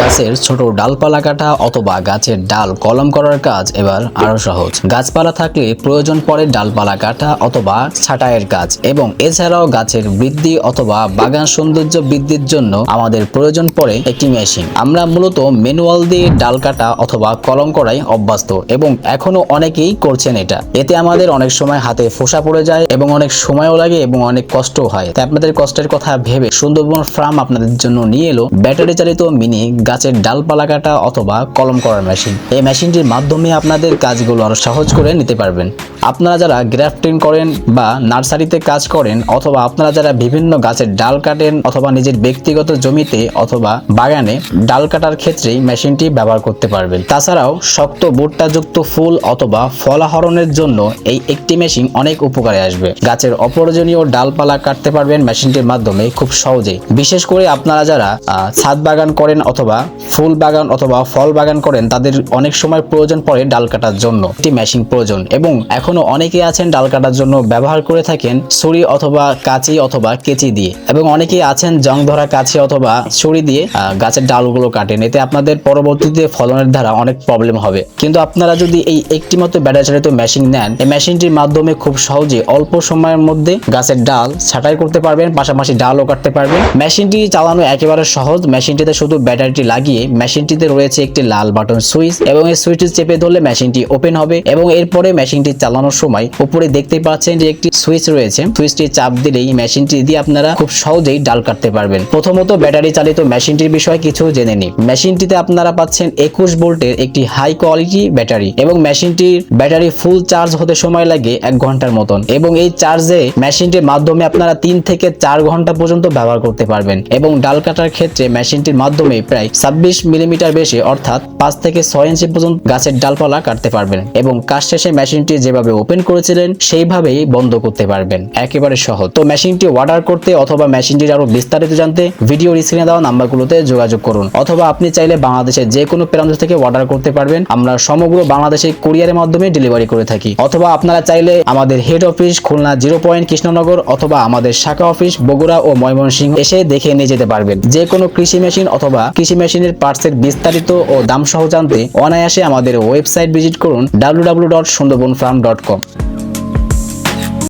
গাছের ছোট ডালপালা কাটা অথবা গাছের ডাল কলম করার কাজ এবার আরও সহজ। গাছপালা থাকলে প্রয়োজন পড়ে ডালপালা কাটা অথবা ছাঁটাইয়ের কাজ এবং এছাড়াও গাছের বৃদ্ধি অথবা বাগান সৌন্দর্য বৃদ্ধির জন্য আমাদের প্রয়োজন পড়ে একটি মেশিন। আমরা মূলত ম্যানুয়াল দিয়ে ডাল কাটা অথবা কলম করাই অভ্যস্ত এবং এখনও অনেকেই করছেন এটা। এতে আমাদের অনেক সময় হাতে ফোসা পড়ে যায় এবং অনেক সময়ও লাগে এবং অনেক কষ্টও হয়। তাই আপনাদের কষ্টের কথা ভেবে সুন্দরবন ফার্ম আপনাদের জন্য নিয়ে এলো ব্যাটারি চালিত মিনি গাছের ডালপালা কাটা অথবা কলম করার মেশিন। এই মেশিনটির মাধ্যমে আপনাদের কাজগুলো আরও সহজ করে নিতে পারবেন। আপনারা যারা গ্রাফটিং করেন বা নার্সারিতে কাজ করেন অথবা আপনারা যারা বিভিন্ন গাছের ডাল কাটেন অথবা নিজের ব্যক্তিগত জমিতে অথবা বাগানে ডাল কাটার ক্ষেত্রেই মেশিনটি ব্যবহার করতে পারবেন। তাছাড়াও শক্ত ভুট্টাযুক্ত ফুল অথবা ফলাহরণের জন্য এই একটি মেশিন অনেক উপকারে আসবে। গাছের অপ্রয়োজনীয় ডালপালা কাটতে পারবেন মেশিনটির মাধ্যমে খুব সহজেই। বিশেষ করে আপনারা যারা ছাদ বাগান করেন অথবা ফুল বাগান অথবা ফল বাগান করেন তাদের অনেক সময় প্রয়োজন পড়ে ডাল কাটার জন্য। একটি মেশিন প্রয়োজন এবং এখনও অনেকে আছেন ডাল কাটার জন্য ব্যবহার করে থাকেন ছুরি অথবা কাঁচি অথবা কেচি দিয়ে। এবং অনেকে আছেন জং ধরা কাঁচি অথবা ছুরি দিয়ে গাছের ডালগুলো কাটেন। এতে আপনাদের পরবর্তীতে ফলনের দ্বারা অনেক প্রবলেম হবে। কিন্তু আপনারা যদি এই একটি মতো ব্যাটারি চালিত মেশিন নেন, এই মেশিনটির মাধ্যমে খুব সহজে অল্প সময়ের মধ্যে গাছের ডাল ছাঁটাই করতে পারবেন, পাশাপাশি ডালও কাটতে পারবেন। মেশিনটি চালানো একেবারে সহজ। মেশিনটিতে শুধু ব্যাটারিটি লাগিয়ে মেশিনটিতে রয়েছে একটি লাল বাটন সুইচ এবং এই সুইচটি চেপে ধরলে মেশিনটি ওপেন হবে এবং এরপরে মেশিনটি চালানোর সময় উপরে দেখতে পাচ্ছেন যে একটি সুইচ রয়েছে। সুইচটি চাপ দিলেই মেশিনটি দিয়ে আপনারা খুব সহজেই ডাল কাটতে পারবেন। প্রথমত ব্যাটারি চালিত মেশিনটির বিষয়ে কিছু জেনে নিন মেশিনটিতে আপনারা পাচ্ছেন একুশ ভোল্টের একটি হাই কোয়ালিটি ব্যাটারি এবং মেশিনটির ব্যাটারি ফুল চার্জ হতে সময় লাগে এক ঘণ্টার মতন এবং এই চার্জে মেশিনটির মাধ্যমে আপনারা তিন থেকে চার ঘণ্টা পর্যন্ত ব্যবহার করতে পারবেন এবং ডাল কাটার ক্ষেত্রে মেশিনটির মাধ্যমে প্রায় ছাব্বিশ মিলিমিটার বেশি অর্থাৎ পাঁচ থেকে ছয় ইঞ্চি পর্যন্ত গাছের ডালপালা কাটতে পারবেন এবং কাজ শেষে মেশিনটি যেভাবে ওপেন করেছিলেন, সেইভাবেই বন্ধ করতে পারবেন। একেবারে সহজ। তো মেশিনটি অর্ডার করতে অথবা মেশিনটির আরও বিস্তারিত জানতে ভিডিও স্ক্রিনে দেওয়া নাম্বারগুলোতে যোগাযোগ করুন। অথবা আপনি চাইলে বাংলাদেশের যে কোনো প্রান্ত থেকে অর্ডার করতে পারবেন। আমরা সমগ্র বাংলাদেশে কুরিয়ারের মাধ্যমে ডেলিভারি করে থাকি। অথবা আপনারা চাইলে আমাদের head office Khulna zero point Krishnanagar অথবা আমাদের শাখা অফিস বগুড়া ও ময়মনসিংহ এসে দেখে নিয়ে যেতে পারবেন। যে কোনো কৃষি মেশিন অথবা কৃষি মেশিনের পার্টসের বিস্তারিত ও দাম সহ জানতে অনায়াসে আমাদের ওয়েবসাইট ভিজিট করুন W dot Sundarban farm dot 过。